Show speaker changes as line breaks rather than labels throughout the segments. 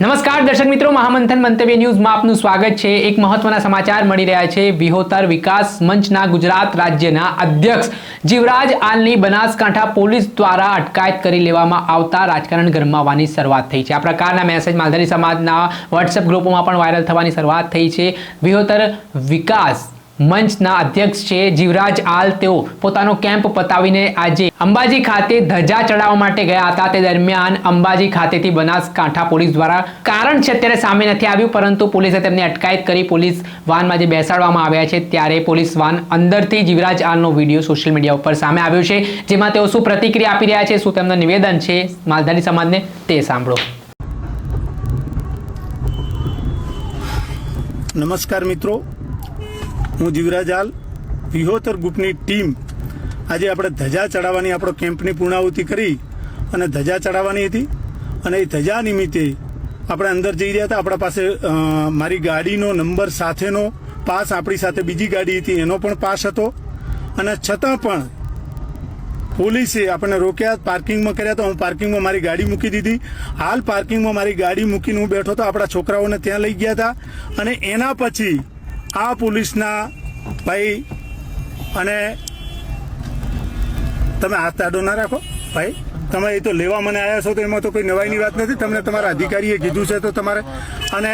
નમસ્કાર, દર્શક મિત્રો. મહામંથન મંતવ્ય ન્યૂઝમાં આપનું સ્વાગત છે. એક મહત્વના સમાચાર મળી રહ્યા છે. વિહોતર વિકાસ મંચના ગુજરાત રાજ્યના અધ્યક્ષ જીવરાજ આલની બનાસકાંઠા પોલીસ દ્વારા અટકાયત કરી લેવામાં આવતા રાજકારણ ગરમાવાની શરૂઆત થઈ છે. આ પ્રકારના મેસેજ માલધારી સમાજના વોટ્સએપ ગ્રુપોમાં પણ વાયરલ થવાની શરૂઆત થઈ છે. વિહોતર વિકાસ મંચના અધ્યક્ષ છે જીવરાજ આલ. તેઓ પોતાનો કેમ્પ પતાવીને આજે અંબાજી ખાતે ધજા ચડાવવા માટે ગયા હતા. તે દરમિયાન અંબાજી ખાતેથી બનાસકાંઠા પોલીસ દ્વારા કારણ છે અત્યારે સામે નથી આવ્યું, પરંતુ પોલીસે તેમને અટકાયત કરી પોલીસ વાનમાં જે બેસાડવામાં આવ્યા છે. ત્યારે પોલીસ વાન અંદરથી જીવરાજ આલનો વીડિયો સોશિયલ મીડિયા ઉપર સામે આવ્યો છે, જેમાં તેઓ શું પ્રતિક્રિયા આપી રહ્યા છે, શું તેમનું નિવેદન છે, માલધારી સમાજને તે સાંભળો.
નમસ્કાર મિત્રો. હું જીવરાજ હાલ વિહોતર ગ્રુપની ટીમ. આજે આપણે ધજા ચડાવવાની આપણો કેમ્પની પૂર્ણાહુતિ કરી અને ધજા ચડાવવાની હતી અને એ ધજા નિમિત્તે આપણે અંદર જઈ રહ્યા હતા. આપણા પાસે મારી ગાડીનો નંબર સાથેનો પાસ આપણી સાથે બીજી ગાડી હતી, એનો પણ પાસ હતો. અને છતાં પણ પોલીસે આપણને રોક્યા, પાર્કિંગમાં કર્યા તો હું પાર્કિંગમાં મારી ગાડી મૂકી દીધી. હાલ પાર્કિંગમાં મારી ગાડી મૂકીને હું બેઠો હતો. આપણા છોકરાઓને ત્યાં લઈ ગયા હતા. અને એના પછી આ પોલીસના ભાઈ અને તમે હાથ તાડો ના રાખો, ભાઈ. તમે એ તો લેવા મને આવ્યા છો તો એમાં તો કોઈ નવાઈની વાત નથી. તમને તમારા અધિકારીએ કીધું છે તો તમારે અને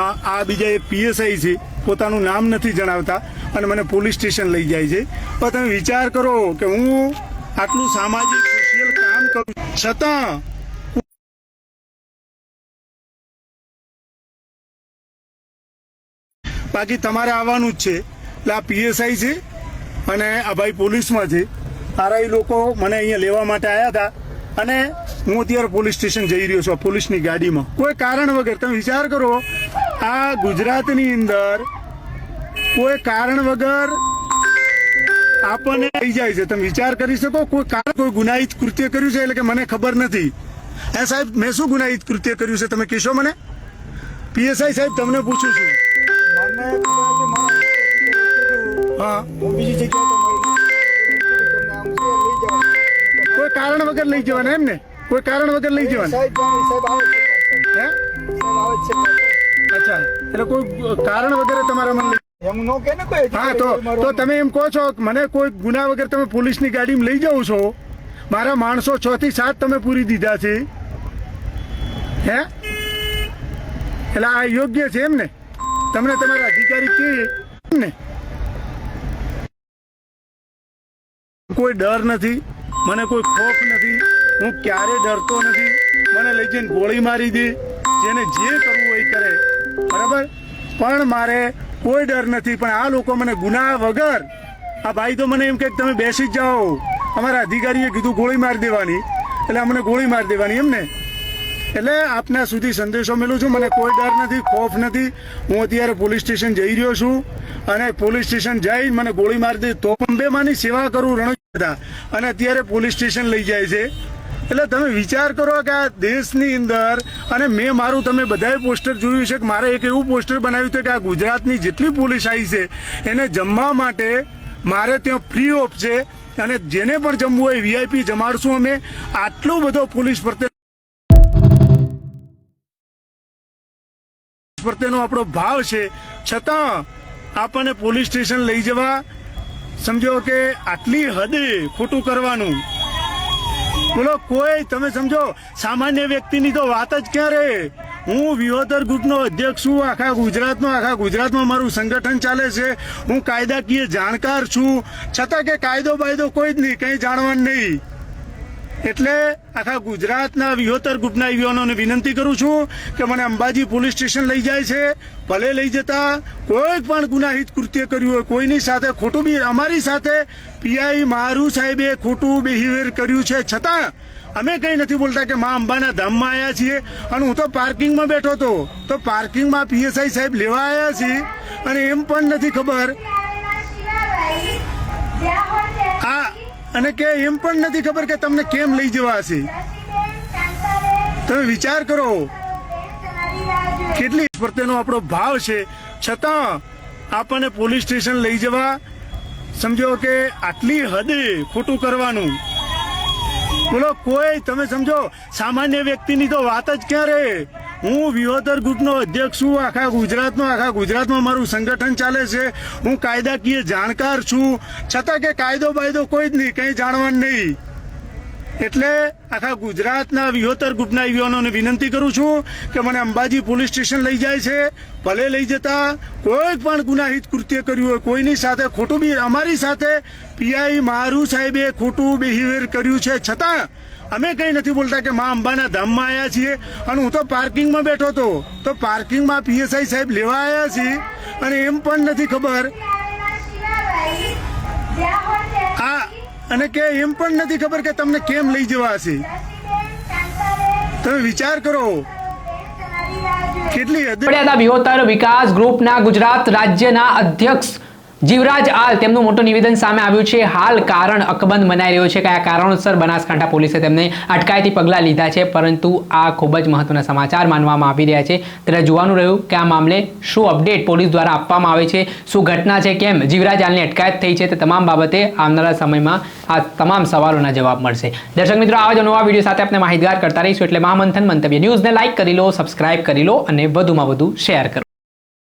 આ બીજા એ પીએસઆઈ છે, પોતાનું નામ નથી જણાવતા અને મને પોલીસ સ્ટેશન લઈ જાય છે. પણ તમે વિચાર કરો કે હું આટલું સામાજિક, સોશિયલ કામ કરું છતાં બાકી તમારે આવવાનું જ છે. એટલે આ પીએસઆઈ છે અને આ ભાઈ પોલીસમાં છે. આરાઈ લોકો મને અહીંયા લેવા માટે આવ્યા હતા. અને હું અત્યારે પોલીસ સ્ટેશન જઈ રહ્યો છું પોલીસની ગાડીમાં. કોઈ કારણ વગર તમે વિચાર કરો, આ ગુજરાતની અંદર કોઈ કારણ વગર આપણને લઈ જાય છે. તમે વિચાર કરી શકો, કોઈ કારણ, કોઈ ગુનાહિત કૃત્ય કર્યું છે એટલે કે મને ખબર નથી. એ સાહેબ, મેં શું ગુનાહિત કૃત્ય કર્યું છે? તમે કહેશો મને? પીએસઆઈ સાહેબ, તમને પૂછું છું. કોઈ કારણ વગર લઈ જવાના એમ ને? કોઈ કારણ વગર લઈ જવાના? અચ્છા. એટલે કોઈ કારણ વગર તમારા મને હા તો તો તમે એમ કહો છો કે મને કોઈ ગુના વગર તમે પોલીસની ગાડીમાં લઈ જાઓ છો? મારા માણસો છ થી સાત તમે પૂરી દીધા છે. હે? એટલે આ યોગ્ય છે એમ ને? તમને તમારા અધિકારી કે ને? કોઈ ડર નથી, મને કોઈ ખોફ નથી, હું ક્યારે ડરતો નથી. મને લઈ જઈને ગોળી મારી દે, જેને જે કરવું હોય કરે. બરાબર? પણ મારે કોઈ ડર નથી, પણ આ લોકો મને ગુના વગર, આ ભાઈ તો મને એમ કે તમે બેસી જ જાઓ. અમારા અધિકારીએ કીધું ગોળી મારી દેવાની, એટલે અમને ગોળી મારી દેવાની એમ ને? એટલે આપના સુધી સંદેશો મેળવું છું. મને કોઈ ડર નથી, ખોફ નથી. હું અત્યારે પોલીસ સ્ટેશન જઈ રહ્યો છું અને પોલીસ સ્ટેશન જઈ મને ગોળી મારી દે તો અંબેમાની સેવા કરું રણોતા અને અત્યારે પોલીસ સ્ટેશન લઈ જાય છે. એટલે તમે વિચાર કરો કે આ દેશની અંદર, અને મેં મારું, તમે બધાએ પોસ્ટર જોયું છે કે મારે એક એવું પોસ્ટર બનાવ્યું હતું કે આ ગુજરાતની જેટલી પોલીસ આવી છે, એને જમવા માટે મારે ત્યાં ફ્રી ઓફ છે. અને જેને પણ જમવું હોય વીઆઈપી જમાડશું અમે. આટલો બધો પોલીસ પ્રત્યે પ્રત્યેનો આપણો ભાવ છે. છતાં આપણને પોલીસ સ્ટેશન લઈ જવા સમજો કે આટલી હદે ખોટું કરવાનું. બોલો, કોઈ, તમે સમજો, સામાન્ય વ્યક્તિની તો વાત જ ક્યાં રે હું વિહોતર ગ્રુપનો અધ્યક્ષ છું, આખા ગુજરાતનો, આખા ગુજરાતમાં મારું સંગઠન ચાલે છે. હું કાયદાકીય જાણકાર છું. છતાં કે કાયદો બાયદો કોઈ જ નહીં, કંઈ જાણવાનું નહીં. એટલે આખા ગુજરાતના વિહોતર ગ્રુપના યુવાનોને વિનંતી કરું છું કે મને અંબાજી પોલીસ સ્ટેશન લઈ જાય છે. ભલે લઈ જતા કોઈ પણ ગુનાહિત કૃત્ય કર્યું હોય, કોઈની સાથે ખોટું બી અમારી સાથે પીઆઈ મારું સાહેબે ખોટું બિહેવિયર કર્યું છે. છતાં અમે કંઈ નથી બોલતા કે મા અંબાના ધામમાં આવ્યા છીએ અને હું તો પાર્કિંગમાં બેઠો હતો. તો પાર્કિંગમાં પીએસઆઈ સાહેબ લેવા આવ્યા છીએ અને એમ પણ નથી ખબર અને કે એમ પણ નથી ખબર કે તમને કેમ લઈ જવા હશે તમે વિચાર કરો, કેટલી પ્રત્યેનો આપણો ભાવ છે. છતાં આપણને પોલીસ સ્ટેશન લઈ જવા, સમજો કે આટલી હદે ખોટું કરવાનું. બોલો, કોઈ, તમે સમજો, સામાન્ય વ્યક્તિની તો વાત જ ક્યાં રે હું વિહોતર ગ્રુપનો અધ્યક્ષ છું. આખા ગુજરાતનો આખા ગુજરાતમાં મારું સંગઠન ચાલે છે. હું કાયદાકીય જાણકાર છું. છતાં કે કાયદો બાયદો કોઈ જ નહીં, કંઈ જાણવાનું નહીં. એટલે આખા ગુજરાતના વિહોતર ગ્રુપના યુવાનોને વિનંતી કરું છું કે મને અંબાજી પોલીસ સ્ટેશન લઈ જાય છે. ભલે લઈ જતા કોઈ પણ ગુનાહિત કૃત્ય કર્યું હોય, કોઈની સાથે ખોટું બી, અમારી સાથે પીઆઈ મારું સાહેબે ખોટું બિહેવિયર કર્યું છે. છતાં અમે કંઈ નથી બોલતા કે મા અંબાના ધામમાં આવ્યા છીએ અને હું તો પાર્કિંગમાં બેઠો હતો. તો પાર્કિંગમાં પીએસઆઈ સાહેબ લેવા આવ્યા છીએ અને એમ પણ નથી ખબર. આ અને કે એમ પણ નથી ખબર કે તમને કેમ લઈ જવા હશે તમે વિચાર કરો. કેટલી
વિકાસ ગ્રુપના ગુજરાત રાજ્યના અધ્યક્ષ જીવરાજ આલ તેમનું મોટું નિવેદન સામે આવ્યું છે. હાલ કારણ અકબંધ મનાઈ રહ્યો છે કયા કારણોસર બનાસકાંઠા પોલીસે તેમને અટકાયતી પગલાં લીધા છે. પરંતુ આ ખૂબ જ મહત્વના સમાચાર માનવામાં આવી રહ્યા છે. ત્યારે જોવાનું રહ્યું કે આ મામલે શું અપડેટ પોલીસ દ્વારા આપવામાં આવે છે, શું ઘટના છે, કેમ જીવરાજ આલની અટકાયત થઈ છે તે તમામ બાબતે આવનારા સમયમાં આ તમામ સવાલોના જવાબ મળશે. દર્શક મિત્રો, આવા જ નવા વીડિયો સાથે આપણે માહિતગાર કરતા રહીશું. એટલે મહામંથન મંતવ્ય ન્યૂઝને લાઇક કરી લો, સબસ્ક્રાઇબ કરી લો અને વધુમાં વધુ શેર કરો.